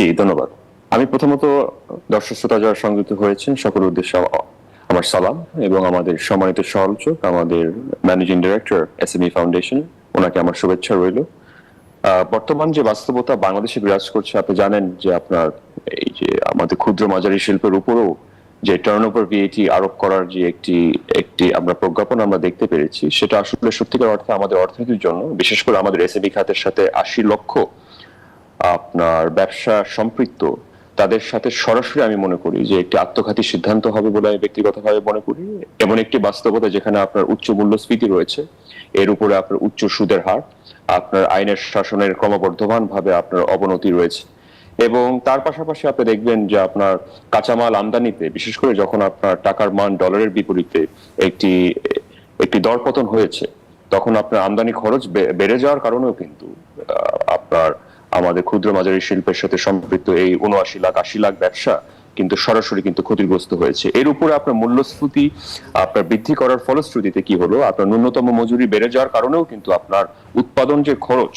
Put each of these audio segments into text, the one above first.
জি, ধন্যবাদ। আমি প্রথমত দর্শক শ্রোতা যারা সংযুক্ত হয়েছেন সকল উদ্দেশ্যে আমার সালাম এবং আমাদের সম্মানিত সহযোগ আমাদের managing director, S M foundation, ওনাকে আমার শুভেচ্ছা রইল। বর্তমান যে বাস্তবতা বাংলাদেশে বিরাজ করছে, আপনি জানেন যে আপনার এই যে আমাদের ক্ষুদ্র মাঝারি শিল্পের উপরেও যে টার্ন ওভার ভিএটি আরোপ করার যে একটি একটি আমরা প্রজ্ঞাপন আমরা দেখতে পেরেছি, সেটা আসলে সত্যিকার অর্থে আমাদের অর্থনীতির জন্য, বিশেষ করে আমাদের এসএমই খাতের সাথে আশি লক্ষ আপনার ব্যবসা সম্পৃক্ত, তাদের সাথে সরাসরি আমি মনে করি যে একটি আত্মঘাতী সিদ্ধান্ত হবে বলে আমি ব্যক্তিগতভাবে মনে করি। এমন একটি বাস্তবতা যেখানে আপনার উচ্চ মূল্যস্ফীতি রয়েছে, এর উপরে আপনার উচ্চ সুদের হার, আপনার আইনের শাসনের ক্রমবর্ধমান ভাবে আপনার অবনতি রয়েছে। এবং তার পাশাপাশি আপনি দেখবেন যে আপনার কাঁচামাল আমদানিতে, বিশেষ করে যখন আপনার টাকার মান ডলারের বিপরীতে একটি একটি দরপতন হয়েছে, তখন আপনার আমদানি খরচ বেড়ে যাওয়ার কারণেও কিন্তু আপনার আমাদের ক্ষুদ্র মাঝারি শিল্পের সাথে সম্পৃক্ত এই উনআশি লাখ, আশি লাখ ব্যবসা কিন্তু সরাসরি কিন্তু ক্ষতিগ্রস্ত হয়েছে। এর উপরে আপনার মূল্যস্ফীতি, আপনার বৃদ্ধি করার ফলশ্রুতিতে কি হলো? আপনার ন্যূনতম মজুরি বেড়ে যাওয়ার কারণেও কিন্তু আপনার উৎপাদন যে খরচ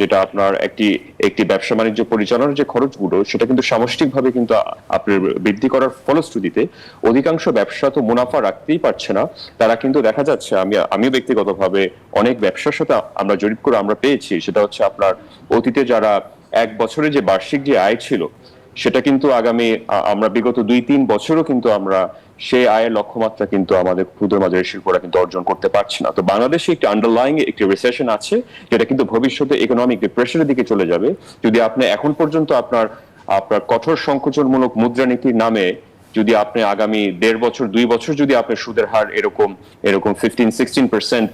যেটা আপনার একটি একটি ব্যবসা বাণিজ্য পরিচালনার যে খরচগুলো, সেটা কিন্তু সামষ্টিকভাবে কিন্তু আপনার বৃদ্ধি করার ফলশ্রুতিতে অধিকাংশ ব্যবসা তো মুনাফা রাখতেই পারছে না। তারা কিন্তু দেখা যাচ্ছে, আমি, আমিও ব্যক্তিগতভাবে অনেক ব্যবসার সাথে আমরা জরিপ করে আমরা পেয়েছি। সেটা হচ্ছে আপনার অতীতে যারা এক বছরে যে বার্ষিক যে আয় ছিল সেটা কিন্তু আগামী আমরা বিগত দুই তিন বছরও কিন্তু আমরা সেই আয়ের লক্ষ্যমাত্রা কিন্তু আমাদের ক্ষুদ্র মাঝারি শিল্পরা কিন্তু অর্জন করতে পারছে না। তো বাংলাদেশে একটি আন্ডারলাইং একটি রিসেশন আছে, যেটা কিন্তু ভবিষ্যতে ইকোনমিক ডিপ্রেশনের দিকে চলে যাবে। যদি আপনি এখন পর্যন্ত আপনার আপনার কঠোর সংকোচনমূলক মুদ্রানীতির নামে যদি আপনি আগামী দেড় বছর, দুই বছর যদি আপনার সুদের হার এরকম এরকম fifteen sixteen percent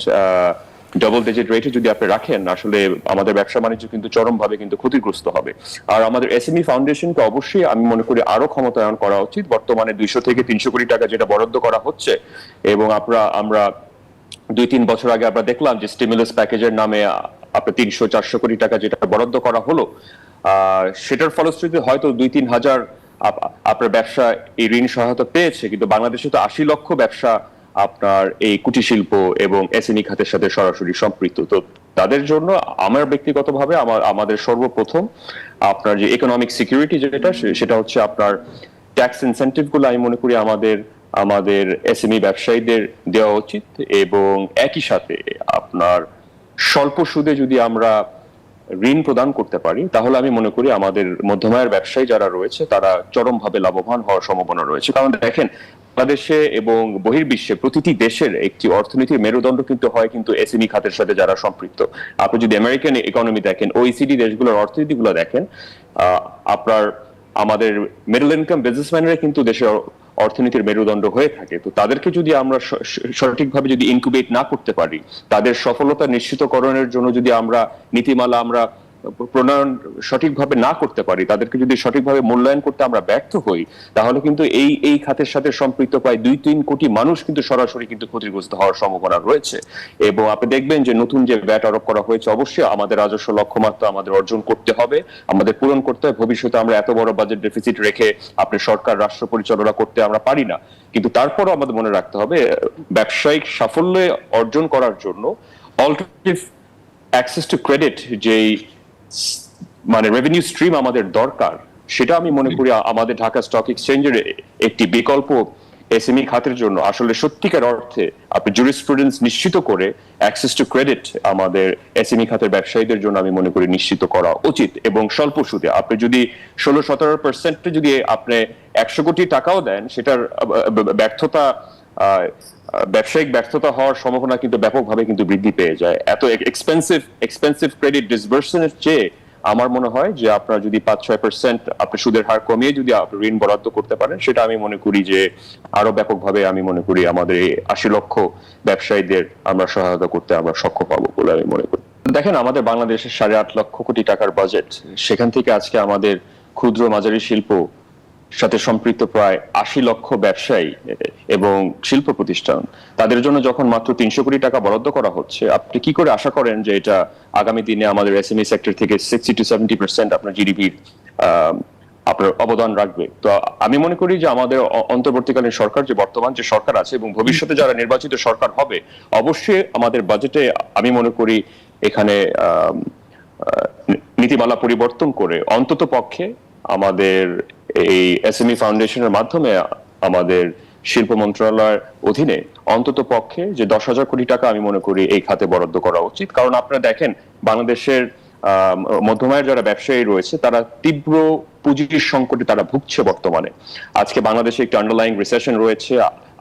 double digit রেটে যদি আপনি রাখেন, আসলে আমাদের ব্যবসা বাণিজ্য কিন্তু চরমভাবে কিন্তু ক্ষতিগ্রস্ত হবে। আর আমাদের এসএমই ফাউন্ডেশনকে অবশ্যই আমি মনে করি আরও ক্ষমতায়ন করা উচিত। বর্তমানে দুইশো থেকে তিনশো কোটি টাকা যেটা বরাদ্দ করা হচ্ছে এবং আমরা আমরা দুই তিন বছর আগে আমরা দেখলাম যে স্টিমুলাস প্যাকেজের নামে আপনার তিনশো, চারশো কোটি টাকা যেটা বরাদ্দ করা হলো সেটার ফলশ্রুতি হয়তো দুই তিন হাজার আপ- আপনার ব্যবসা এই ঋণ সহায়তা পেয়েছে, কিন্তু বাংলাদেশে তো আশি লক্ষ ব্যবসা আপনার এই কুটির শিল্প এবং এসএমই খাতের সাথে সরাসরি সম্পৃক্ত। তো তাদের জন্য আমার ব্যক্তিগতভাবে আমার, আমাদের সর্বপ্রথম আপনার যে ইকোনমিক সিকিউরিটি যেটা সেটা হচ্ছে আপনার ট্যাক্স ইনসেন্টিভগুলো আমি মনে করি আমাদের আমাদের এসএমই ব্যবসায়ীদের দেওয়া উচিত এবং একই সাথে আপনার স্বল্প সুদে যদি আমরা ঋণ প্রদান করতে পারি, তাহলে আমি মনে করি আমাদের মধ্যমায়ের ব্যবসায়ী যারা রয়েছে, তারা চরমভাবে লাভবান হওয়ার সম্ভাবনা রয়েছে। কারণ দেখেন, বাংলাদেশে এবং বহির্বিশ্বে প্রতিটি দেশের একটি অর্থনীতির মেরুদণ্ড কিন্তু হয় কিন্তু এসএমই খাতের সাথে যারা সম্পৃক্ত। আপনি যদি আমেরিকান ইকোনমি দেখেন ওইসিডি দেশগুলোর অর্থনীতিগুলো দেখেন আপনার আমাদের মিডল ইনকাম বিজনেসম্যানরা কিন্তু দেশের অর্থনীতির মেরুদণ্ড হয়ে থাকে। তো তাদেরকে যদি আমরা সঠিকভাবে যদি ইনকুবেট না করতে পারি, তাদের সফলতা নিশ্চিতকরণের জন্য যদি আমরা নীতিমালা আমরা প্রণয়ন সঠিকভাবে না করতে পারি, তাদেরকে যদি সঠিকভাবে মূল্যায়ন করতে আমরা ব্যর্থ হই, তাহলে কিন্তু এই এই খাতের সাথে সম্পৃক্ত প্রায় দুই তিন কোটি মানুষ কিন্তু সরাসরি কিন্তু ক্ষতিগ্রস্ত হওয়ার সম্ভাবনা রয়েছে। এবং আপনি দেখবেন যে নতুন যে ব্যাট আরোপ করা হয়েছে, অবশ্যই আমাদের রাজস্ব লক্ষ্যমাত্রা আমাদের অর্জন করতে হবে, আমাদের পূরণ করতে হবে। ভবিষ্যতে আমরা এত বড় বাজেট ডেফিসিট রেখে আপনি সরকার, রাষ্ট্র পরিচালনা করতে আমরা পারি না। কিন্তু তারপরও আমাদের মনে রাখতে হবে, ব্যবসায়িক সাফল্য অর্জন করার জন্য অল্টারনেটিভ অ্যাক্সেস টু ক্রেডিট যেই মানে রেভিনিউ স্ট্রিম আমাদের দরকার সেটা আমি মনে করি আমাদের ঢাকা স্টক এক্সচেঞ্জের একটি বিকল্প এসএমই খাতের জন্য। আসলে সত্যিকার অর্থে আপনি জুরিস্প্রুডেন্স নিশ্চিত করে অ্যাক্সেস টু ক্রেডিট আমাদের এসএমই খাতের ব্যবসায়ীদের জন্য আমি মনে করি নিশ্চিত করা উচিত। এবং স্বল্প সুদে আপনি যদি ষোলো সতেরো পার্সেন্ট যদি আপনি একশো কোটি টাকাও দেন সেটার ব্যর্থতা ব্যবসায়িক ব্যর্থতা হওয়ার সম্ভাবনা কিন্তু ব্যাপকভাবে কিন্তু বৃদ্ধি পেয়ে যায়। এত এক্সপেন্সিভ এক্সপেন্সিভ ক্রেডিট ডিসবার্সনের চেয়ে আমার মনে হয় যে আপনারা যদি পাঁচ ছয় পার্সেন্ট আপনি সুদের হার কমিয়ে যদি ঋণ বরাদ্দ করতে পারেন, সেটা আমি মনে করি যে আরও ব্যাপকভাবে আমি মনে করি আমাদের এই আশি লক্ষ ব্যবসায়ীদের আমরা সহায়তা করতে আমরা সক্ষম পাবো বলে আমি মনে করি। দেখেন, আমাদের বাংলাদেশের সাড়ে আট লক্ষ কোটি টাকার বাজেট সেখান থেকে আজকে আমাদের ক্ষুদ্র মাঝারি শিল্প সাথে সম্পৃক্ত প্রায় আশি লক্ষ ব্যবসায়ী এবং শিল্প প্রতিষ্ঠান। তাদের জন্য যখন মাত্র তিনশো কোটি টাকা বরাদ্দ করা হচ্ছে, আপনি কি করে আশা করেন যে এটা আগামী দিনে আমাদের এসএমই সেক্টর থেকে সিক্সটি টু সেভেন্টি পার্সেন্ট আপনার জিডিপির আপনার অবদান রাখবে? তো আমি মনে করি যে আমাদের অন্তর্বর্তীকালীন সরকার, যে বর্তমান যে সরকার আছে এবং ভবিষ্যতে যারা নির্বাচিত সরকার হবে, অবশ্যই আমাদের বাজেটে আমি মনে করি এখানে নীতিমালা পরিবর্তন করে অন্তত পক্ষে আমাদের এই এসএমই ফাউন্ডেশনের মাধ্যমে আমাদের শিল্প মন্ত্রণালয়ের অধীনে অন্তত পক্ষে যে দশ হাজার কোটি টাকা আমি মনে করি এই খাতে বরাদ্দ করা উচিত। কারণ আপনারা দেখেন, বাংলাদেশের মধ্যমায়ের যারা ব্যবসায়ী রয়েছে, তারা তীব্র পুঁজির সংকটে তারা ভুগছে বর্তমানে। আজকে বাংলাদেশে একটি আন্ডারলাইং রিসেশন রয়েছে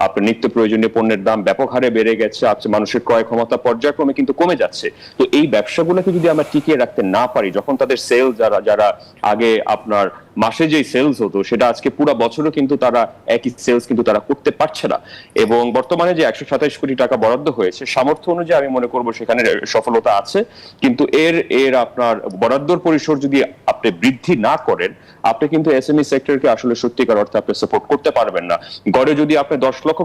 আপনার নিত্য প্রয়োজনীয় পণ্যের দাম ব্যাপক হারে বেড়ে গেছে আজকে মানুষের ক্রয় ক্ষমতা পর্যায়ক্রমে কিন্তু কমে যাচ্ছে। তো এই ব্যবসাগুলোকে যদি আমরা টিকিয়ে রাখতে না পারি, যখন তাদের সেল যারা যারা আগে আপনার মাসে যেই সেলস হতো, সেটা আজকে পুরো বছরও কিন্তু তারা একই সেলস কিন্তু তারা করতে পারছে না। এবং বর্তমানে যে একশো সাতাইশ কোটি টাকা বরাদ্দ হয়েছে, সামর্থ্য অনুযায়ী আমি মনে করব সেখানে সফলতা আছে। কিন্তু এর এর আপনার বরাদ্দর পরিসর যদি আপনি বৃদ্ধি না করেন, আপনি কিন্তু এস এম এসএমই সেক্টরকে আসলে সত্যিকার অর্থে আপনি সাপোর্ট করতে পারবেন না। গড়ে যদি আপনি দশ লক্ষ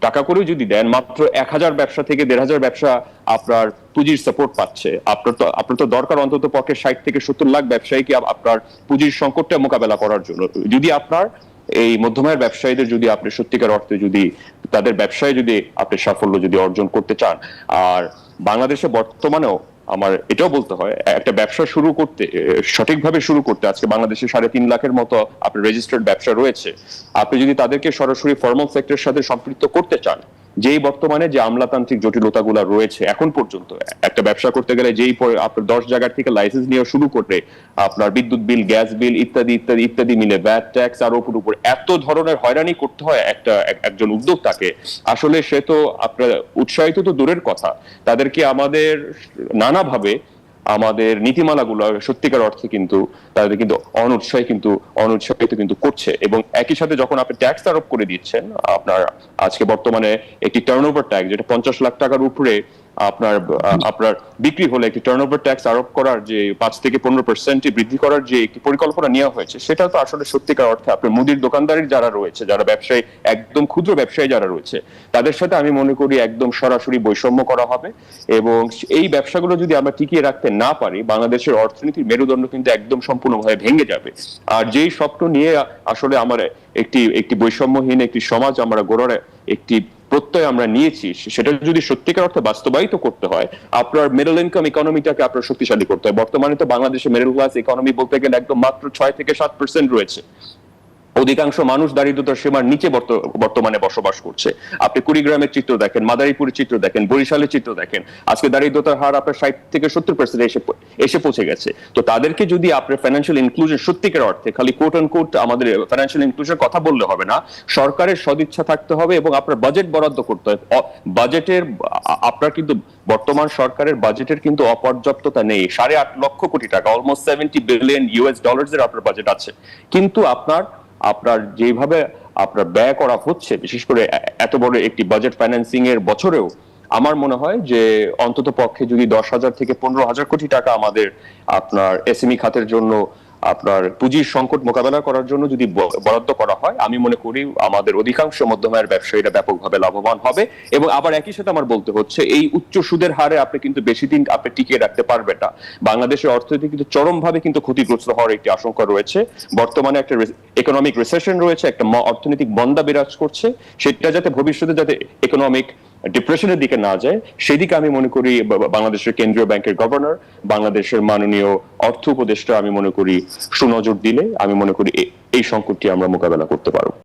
টাকা করেও যদি দেন, মাত্র এক হাজার ব্যবসা থেকে দেড় হাজার ব্যবসা আপনার পুঁজির সাপোর্ট পাচ্ছে। আপনার তো আপনার তো দরকার অন্তত পক্ষে ষাট থেকে সত্তর লাখ ব্যবসায়ীকে আপ- আপনার পুঁজির সংকটটা মোকাবেলা করার জন্য। যদি আপনার এই মধ্যমায়ের ব্যবসায়ীদের যদি আপনি সত্যিকার অর্থে যদি তাদের ব্যবসায় যদি আপনি সাফল্য যদি অর্জন করতে চান। আর বাংলাদেশে বর্তমানেও আমার এটাও বলতে হয়, একটা ব্যবসা শুরু করতে সঠিকভাবে শুরু করতে, আজকে বাংলাদেশে সাড়ে তিন লাখের মতো আপনার রেজিস্টার্ড ব্যবসা রয়েছে, আপনি যদি তাদেরকে সরাসরি ফর্মাল সেক্টরের সাথে সম্পৃক্ত করতে চান যেই বর্তমানে যে আমলাতান্ত্রিক জটিলতাগুলো রয়েছে এখন পর্যন্ত, একটা ব্যবসা করতে গেলে যেই পরে আপনার দশ জায়গার থেকে লাইসেন্স নিয়ে শুরু করে, আপনার বিদ্যুৎ বিল, গ্যাস বিল, ইত্যাদি ইত্যাদি ইত্যাদি মিলে ভ্যাট ট্যাক্স আর ওপর উপর এত ধরনের হয়রানি করতে হয় একটা একজন উদ্যোক্তাকে। আসলে সে তো আপনার উৎসাহিত তো দূরের কথা। তাদেরকে আমাদের নানাভাবে আমাদের নীতিমালাগুলো সত্যিকার অর্থে কিন্তু তাদের কিন্তু অনুৎসাহী কিন্তু অনুৎসাহিত কিন্তু করছে এবং একই সাথে যখন আপনি ট্যাক্স আরোপ করে দিচ্ছেন, আপনার আজকে বর্তমানে একটি টার্ন ওভার ট্যাক্স যেটা পঞ্চাশ লাখ টাকার উপরে আপনার আপনার বিক্রি হলে একটি টার্নওভার ট্যাক্স আরোপ করার যে পাঁচ থেকে পনেরো পার্সেন্ট বৃদ্ধি করার যে একটি পরিকল্পনা নেওয়া হয়েছে, সেটা তো আসলে সত্যিকার অর্থে আপনার মুদির দোকানদারের যারা রয়েছে, যারা ব্যবসায়ী, একদম ক্ষুদ্র ব্যবসায়ী যারা রয়েছে, তাদের সাথে আমি মনে করি একদম সরাসরি বৈষম্য করা হবে এবং এই ব্যবসাগুলো যদি আমরা টিকিয়ে রাখতে না পারি, বাংলাদেশের অর্থনীতির মেরুদণ্ড কিন্তু একদম সম্পূর্ণভাবে ভেঙে যাবে। আর যেই স্বপ্ন নিয়ে আসলে আমার একটি একটি বৈষম্যহীন একটি সমাজ আমরা গড়ার একটি প্রত্যয় আমরা নিয়েছি সেটা যদি সত্যিকার অর্থে বাস্তবায়িত করতে হয়, আপনার মিডল ইনকাম ইকোনমিটাকে আপনার শক্তিশালী করতে হয়। বর্তমানে তো বাংলাদেশে মিডল ক্লাস ইকোনমি বলতে গেলে একদম মাত্র ছয় থেকে সাত পার্সেন্ট রয়েছে। অধিকাংশ মানুষ দারিদ্রতার সীমার নিচে বর্তমানে বসবাস করছে। আপনি কুড়িগ্রামের চিত্র দেখেন, মাদারীপুরের চিত্র দেখেন, বরিশালের চিত্র দেখেন। আজকে দারিদ্রতার হার আপনার ষাট থেকে সত্তর পার্সেন্ট এসে এসে পৌঁছে গেছে। তো তাদেরকে যদি আপনার ফাইন্যান্সিয়াল ইনক্লুশন সত্যিকার অর্থে, খালি কোট অ্যান্ড কোট আমাদের ফাইন্যান্সিয়াল ইনক্লুশন কথা বললে হবে না, সরকারের সদিচ্ছা থাকতে হবে এবং আপনার বাজেট বরাদ্দ করতে হবে। বাজেটের আপনার কিন্তু বর্তমান সরকারের বাজেটের কিন্তু অপর্যাপ্ততা নেই। সাড়ে আট লক্ষ কোটি টাকা almost seventy billion US dollars এর আপনার বাজেট আছে। কিন্তু আপনার আপনার যেভাবে আপনার ব্যয় করা হচ্ছে, বিশেষ করে এত বড় একটি বাজেট ফাইন্যান্সিং এর বছরেও, আমার মনে হয় যে অন্তত পক্ষে যদি দশ হাজার থেকে পনেরো হাজার কোটি টাকা আমাদের আপনার এসএমই খাতের জন্য আপনার পুঁজির সংকট মোকাবেলা করার জন্য যদি বরাদ্দ করা হয়, আমি মনে করি আমাদের অধিকাংশ মধ্যমায়ের ব্যবসায়ীরা ব্যাপকভাবে লাভবান হবে। এবং আবার একই সাথে আমার বলতে হচ্ছে, এই উচ্চ সুদের হারে আপনি কিন্তু বেশি দিন আপনি টিকিয়ে রাখতে পারবেন না। বাংলাদেশের অর্থনীতি কিন্তু চরমভাবে কিন্তু ক্ষতিগ্রস্ত হওয়ার একটি আশঙ্কা রয়েছে। বর্তমানে একটা ইকোনমিক রিসেশন রয়েছে, একটা অর্থনৈতিক মন্দা বিরাজ করছে। সেটা যাতে ভবিষ্যতে যাতে ইকোনমিক ডিপ্রেশনের দিকে না যায়, সেদিকে আমি মনে করি বাংলাদেশের কেন্দ্রীয় ব্যাংকের গভর্নর, বাংলাদেশের মাননীয় অর্থ উপদেষ্টা আমি মনে করি সুনজর দিলে, আমি মনে করি এই সংকটটি আমরা মোকাবেলা করতে পারব।